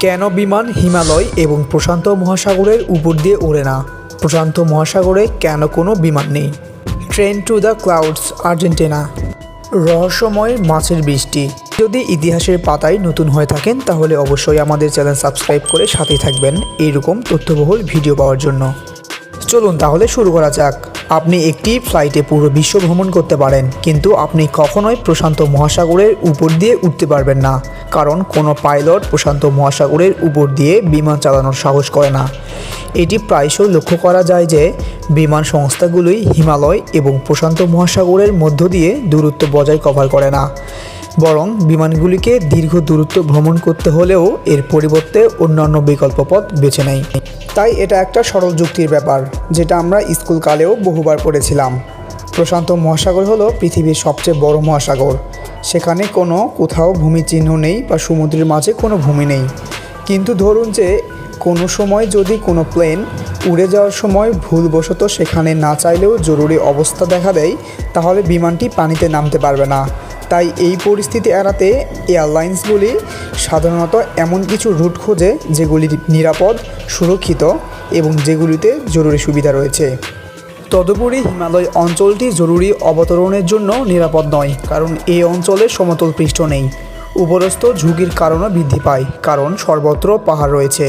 কেন বিমান, হিমালয় এবং প্রশান্ত মহাসাগরের উপর দিয়ে ওড়ে না? প্রশান্ত মহাসাগরে কেন কোনো বিমান নেই? Train to the Clouds Argentina রহস্যময় মাছের বৃষ্টি। যদি ইতিহাসের পাতায় নতুন হয়ে থাকেন, তাহলে অবশ্যই আমাদের চ্যানেল সাবস্ক্রাইব করে সাথে থাকবেন। এইরকম তথ্যবহুল ভিডিও পাওয়ার জন্য। চলুন তাহলে শুরু করা যাক। আপনি একটি ফ্লাইটে পুরো বিশ্ব ভ্রমণ করতে পারেন, কিন্তু আপনি কখনোই প্রশান্ত মহাসাগরের উপর দিয়ে উঠতে পারবেন না, কারণ কোনো পাইলট প্রশান্ত মহাসাগরের উপর দিয়ে বিমান চালানোর সাহস করে না। এটি প্রায়শই লক্ষ্য করা যায় যে, বিমান সংস্থাগুলোই হিমালয় এবং প্রশান্ত মহাসাগরের মধ্য দিয়ে দূরত্ব বজায় কভার করে না। বরং বিমানগুলিকে দীর্ঘ দূরত্ব ভ্রমণ করতে হলেও এর পরিবর্তে অন্যান্য বিকল্প পথ বেছে নেয় তাই এটা একটা সরল যুক্তির ব্যাপার, যেটা আমরা স্কুলকালেও বহুবার পড়েছিলাম। প্রশান্ত মহাসাগর হলো পৃথিবীর সবচেয়ে বড় মহাসাগর। সেখানে কোনো কোথাও ভূমি চিহ্ন নেই বা সমুদ্রের মাঝে কোনো ভূমি নেই। কিন্তু ধরুন যে, কোনো সময় যদি কোনো প্লেন উড়ে যাওয়ার সময় ভুলবশত সেখানে না চাইলেও জরুরি অবস্থা দেখা দেয়, তাহলে বিমানটি পানিতে নামতে পারবে না। তাই এই পরিস্থিতি এড়াতে এয়ারলাইন্সগুলি সাধারণত এমন কিছু রুট খোঁজে যেগুলি নিরাপদ, সুরক্ষিত এবং যেগুলিতে জরুরি সুবিধা রয়েছে। তদুপরি হিমালয় অঞ্চলটি জরুরি অবতরণের জন্য নিরাপদ নয়, কারণ এই অঞ্চলে সমতল পৃষ্ঠ নেই। উপরস্থ ঝুঁকির কারণও বৃদ্ধি পায়, কারণ সর্বত্র পাহাড় রয়েছে।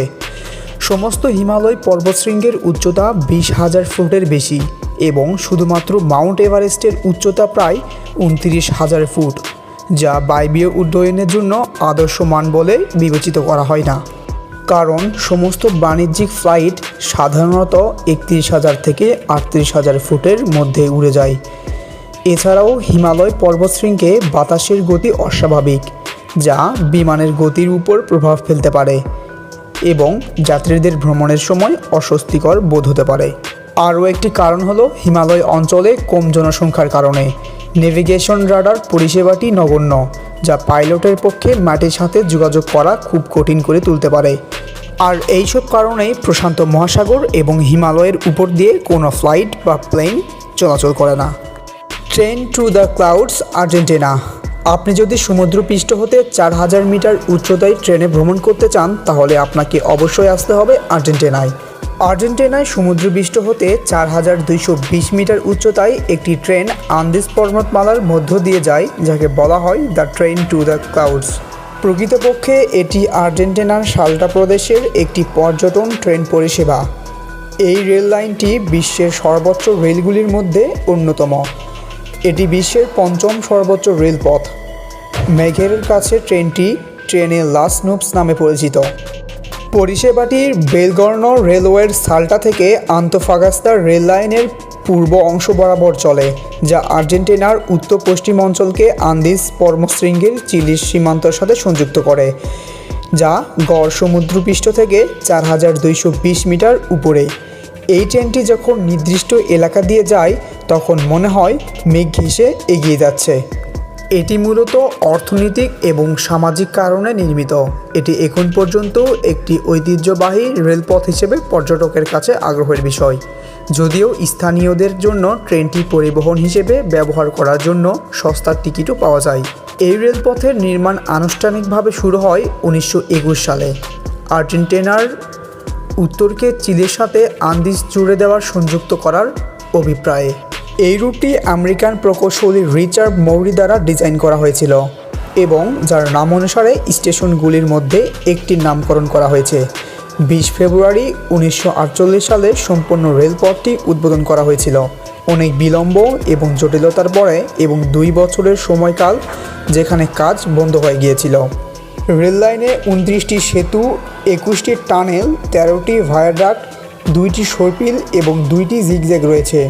সমস্ত হিমালয় পর্বতশৃঙ্গের উচ্চতা বিশ হাজার ফুটের বেশি। এবং শুধুমাত্র মাউন্ট এভারেস্টের উচ্চতা প্রায় উনত্রিশ হাজার ফুট, যা বায়বীয় উড্ডয়নের জন্য আদর্শ মান বলে বিবেচিত করা হয় না। কারণ সমস্ত বাণিজ্যিক ফ্লাইট সাধারণত একত্রিশ হাজার থেকে আটত্রিশ হাজার ফুটের মধ্যে উড়ে যায়। এছাড়াও হিমালয় পর্বতশৃঙ্গে বাতাসের গতি অস্বাভাবিক, যা বিমানের গতির উপর প্রভাব ফেলতে পারে এবং যাত্রীদের ভ্রমণের সময় অস্বস্তিকর বোধ হতে পারে। আরও একটি কারণ হলো হিমালয় অঞ্চলে কম জনসংখ্যার কারণে। নেভিগেশন রাডার পরিষেবাটি নগণ্য, যা পাইলটের পক্ষে মাটির সাথে যোগাযোগ করা খুব কঠিন করে তুলতে পারে। আর এইসব কারণেই প্রশান্ত মহাসাগর এবং হিমালয়ের উপর দিয়ে কোনো ফ্লাইট বা প্লেন চলাচল করে না। Train to the Clouds Argentina আপনি যদি সমুদ্রপৃষ্ঠ হতে চার হাজার মিটার উচ্চতায় ট্রেনে ভ্রমণ করতে চান, তাহলে আপনাকে অবশ্যই আসতে হবে আর্জেন্টিনায়। আর্জেন্টিনায় সমুদ্রপৃষ্ঠ হতে চার হাজার দুইশো বিশ মিটার উচ্চতায় একটি ট্রেন আন্দিজ পর্বতমালার মধ্য দিয়ে যায়, যাকে বলা হয় the Train to the Clouds. প্রকৃতপক্ষে এটি আর্জেন্টিনার সাল্টা প্রদেশের একটি পর্যটন ট্রেন পরিষেবা। এই রেল লাইনটি বিশ্বের সর্বোচ্চ রেলগুলির মধ্যে অন্যতম। এটি বিশ্বের পঞ্চম সর্বোচ্চ রেলপথ। মেঘের কাছে ট্রেনটি ট্রেনে লাস নুপস নামে পরিচিত। পরিষেবাটির বেলগর্ন রেলওয়ের সালটা থেকে আন্তফাগাস্তা রেল লাইনের পূর্ব অংশ বরাবর চলে, যা আর্জেন্টিনার উত্তর পশ্চিম অঞ্চলকে আন্দিজ পর্মশৃঙ্গের চিলির সীমান্তর সাথে সংযুক্ত করে, যা গড় সমুদ্রপৃষ্ঠ থেকে চার হাজার দুইশো বিশ মিটার উপরে। এই ট্রেনটি যখন নির্দিষ্ট এলাকা দিয়ে যায়, তখন মনে হয় মেঘ ঘেঁষে এগিয়ে যাচ্ছে। এটি মূলত অর্থনৈতিক এবং সামাজিক কারণে নির্মিত। এটি এখন পর্যন্ত একটি ঐতিহ্যবাহী রেলপথ হিসেবে পর্যটকের কাছে আগ্রহের বিষয়। যদিও স্থানীয়দের জন্য ট্রেনটি পরিবহন হিসেবে ব্যবহার করার জন্য সস্তার টিকিটও পাওয়া যায়। এই রেলপথের নির্মাণ আনুষ্ঠানিকভাবে শুরু হয় উনিশশো একুশ সালে। আর্জেন্টিনার উত্তরকে চিলের সাথে আন্দিজ জুড়ে দেওয়ার সংযুক্ত করার অভিপ্রায়ে। এই রুটটি আমেরিকান প্রকৌশলী রিচার্ড মৌরি দ্বারা ডিজাইন করা হয়েছিল এবং যার নাম অনুসারে স্টেশনগুলির মধ্যে একটির নামকরণ করা হয়েছে। বিশ ফেব্রুয়ারি উনিশশো আটচল্লিশ সালে সম্পূর্ণ রেলপথটি উদ্বোধন করা হয়েছিল। অনেক বিলম্ব এবং জটিলতার পরে এবং দুই বছরের সময়কাল যেখানে কাজ বন্ধ হয়ে গিয়েছিল। রেল লাইনে উনত্রিশটি সেতু, একুশটি টানেল, তেরোটি ভায়াডাক্ট দুইটি সর্পিল এবং দুইটি জিগজ্যাগ রয়েছে।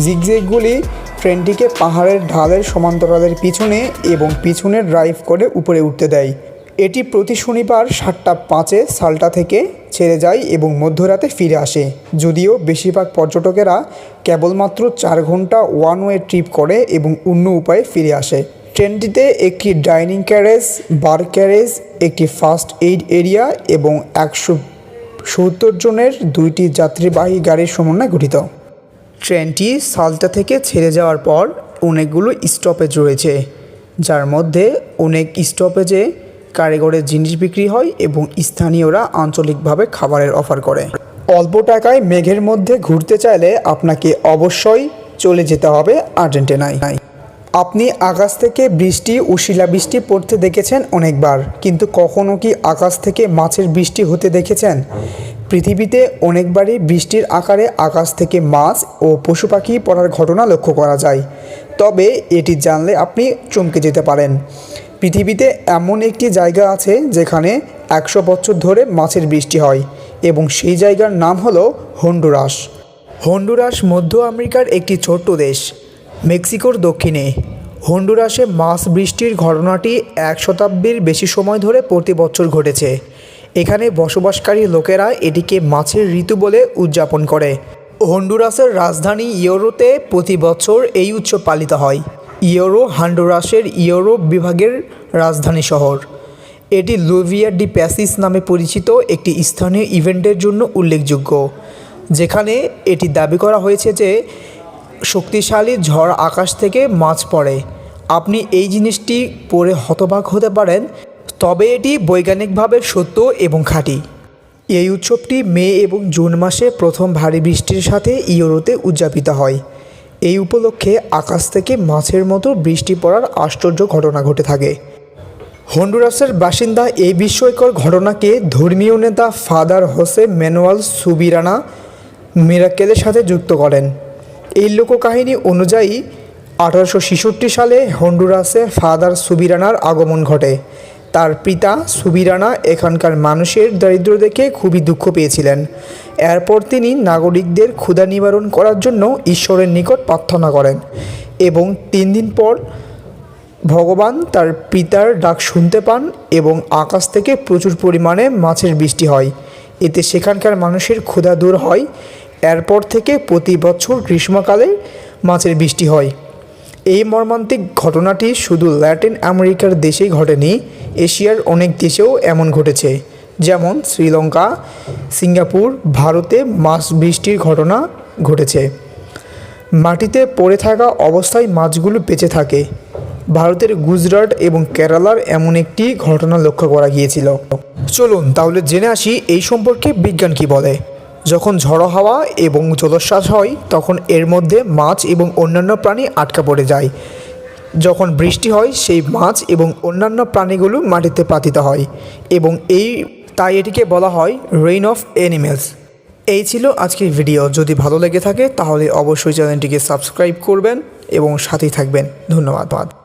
জিগজ্যাগগুলি ট্রেনটিকে পাহাড়ের ঢালের সমান্তরালের পিছনে এবং পিছনে ড্রাইভ করে উপরে উঠতে দেয়। এটি প্রতি শনিবার সাতটা পাঁচে সালটা থেকে ছেড়ে যায় এবং মধ্যরাতে ফিরে আসে। যদিও বেশিরভাগ পর্যটকেরা কেবলমাত্র চার ঘণ্টা ওয়ান ওয়ে ট্রিপ করে এবং অন্য উপায়ে ফিরে আসে। ট্রেনটিতে একটি ডাইনিং ক্যারেজ, বার ক্যারেজ, একটি ফার্স্ট এইড এরিয়া এবং একশো সত্তর জনের দুইটি যাত্রীবাহী গাড়ির সমন্বয়ে গঠিত। ট্রেনটি সালটা থেকে ছেড়ে যাওয়ার পর অনেকগুলো স্টপেজ রয়েছে যার মধ্যে অনেক স্টপেজে কারিগরের জিনিস বিক্রি হয় এবং স্থানীয়রা আঞ্চলিকভাবে খাবারের অফার করে। অল্প টাকায় মেঘের মধ্যে ঘুরতে চাইলে আপনাকে অবশ্যই চলে যেতে হবে আর্জেন্টিনায়। আপনি আকাশ থেকে বৃষ্টি ও শিলাবৃষ্টি পড়তে দেখেছেন অনেকবার, কিন্তু কখনো কি আকাশ থেকে মাছের বৃষ্টি হতে দেখেছেন? পৃথিবীতে অনেকবারই বৃষ্টির আকারে আকাশ থেকে মাছ ও পশু পাখি পড়ার ঘটনা লক্ষ্য করা যায়। তবে এটি জানলে আপনি চমকে যেতে পারেন। পৃথিবীতে এমন একটি জায়গা আছে যেখানে একশো বছর ধরে মাছের বৃষ্টি হয় এবং সেই জায়গার নাম হলো হন্ডুরাস। হন্ডুরাস মধ্য আমেরিকার একটি ছোট্ট দেশ, মেক্সিকোর দক্ষিণে। হন্ডুরাসে মাছ বৃষ্টির ঘটনাটি এক শতাব্দীর বেশি সময় ধরে প্রতি বছর ঘটেছে। এখানে বসবাসকারী লোকেরা এটিকে মাছের ঋতু বলে উদযাপন করে। হন্ডুরাসের রাজধানী ইয়োরোতে প্রতি বছর এই উৎসব পালিত হয়। ইয়োরো হন্ডুরাসের ইয়োরো বিভাগের রাজধানী শহর। এটি লুভিয়া ডি প্যাসিস নামে পরিচিত একটি স্থানীয় ইভেন্টের জন্য উল্লেখযোগ্য, যেখানে এটি দাবি করা হয়েছে যে শক্তিশালী ঝড় আকাশ থেকে মাছ পড়ে। আপনি এই জিনিসটি পড়ে হতবাক হতে পারেন তবে এটি বৈজ্ঞানিকভাবে সত্য এবং খাঁটি। এই উৎসবটি মে এবং জুন মাসে প্রথম ভারী বৃষ্টির সাথে ইউরোতে উদযাপিত হয়। এই উপলক্ষে আকাশ থেকে মাছের মতো বৃষ্টি পড়ার আশ্চর্য ঘটনা ঘটে থাকে। হন্ডুরাসের বাসিন্দা এই বিস্ময়কর ঘটনাকে ধর্মীয় নেতা ফাদার হোসে ম্যানুয়াল সুবিরানা মিরাকেলের সাথে যুক্ত করেন। এই লোককাহিনী অনুযায়ী, আঠারোশো সালে হন্ডুরাসে ফাদার সুবিরানার আগমন ঘটে। তার পিতা সুবিরানা এখানকার মানুষের দারিদ্র্য দেখে খুবই দুঃখ পেয়েছিলেন। এরপর তিনি নাগরিকদের ক্ষুধা নিবারণ করার জন্য ঈশ্বরের নিকট প্রার্থনা করেন এবং তিন দিন পর ভগবান তার পিতার ডাক শুনতে পান এবং আকাশ থেকে প্রচুর পরিমাণে মাছের বৃষ্টি হয়। এতে সেখানকার মানুষের ক্ষুধা দূর হয়। এরপর থেকে প্রতি বছর গ্রীষ্মকালে মাছের বৃষ্টি হয়। এই মর্মান্তিক ঘটনাটি শুধু ল্যাটিন আমেরিকার দেশেই ঘটেনি এশিয়ার অনেক দেশেও এমন ঘটেছে, যেমন শ্রীলঙ্কা, সিঙ্গাপুর, ভারতে মাছ বৃষ্টির ঘটনা ঘটেছে। মাটিতে পড়ে থাকা অবস্থায় মাছগুলো বেঁচে থাকে। ভারতের গুজরাট এবং কেরালার এমন একটি ঘটনা লক্ষ্য করা গিয়েছিল। চলুন তাহলে জেনে আসি এই সম্পর্কে বিজ্ঞান কি বলে। যখন ঝড়ো হাওয়া এবং জলোচ্ছ্বাস হয়, তখন এর মধ্যে মাছ এবং অন্যান্য প্রাণী আটকা পড়ে যায়। যখন বৃষ্টি হয়, সেই মাছ এবং অন্যান্য প্রাণীগুলো মাটিতে পাতিত হয় এবং এই, তাই এটিকে বলা হয় রেইন অফ অ্যানিমেলস। এই ছিল আজকের ভিডিও। যদি ভালো লেগে থাকে, তাহলে অবশ্যই চ্যানেলটিকে সাবস্ক্রাইব করবেন এবং সাথেই থাকবেন। ধন্যবাদ।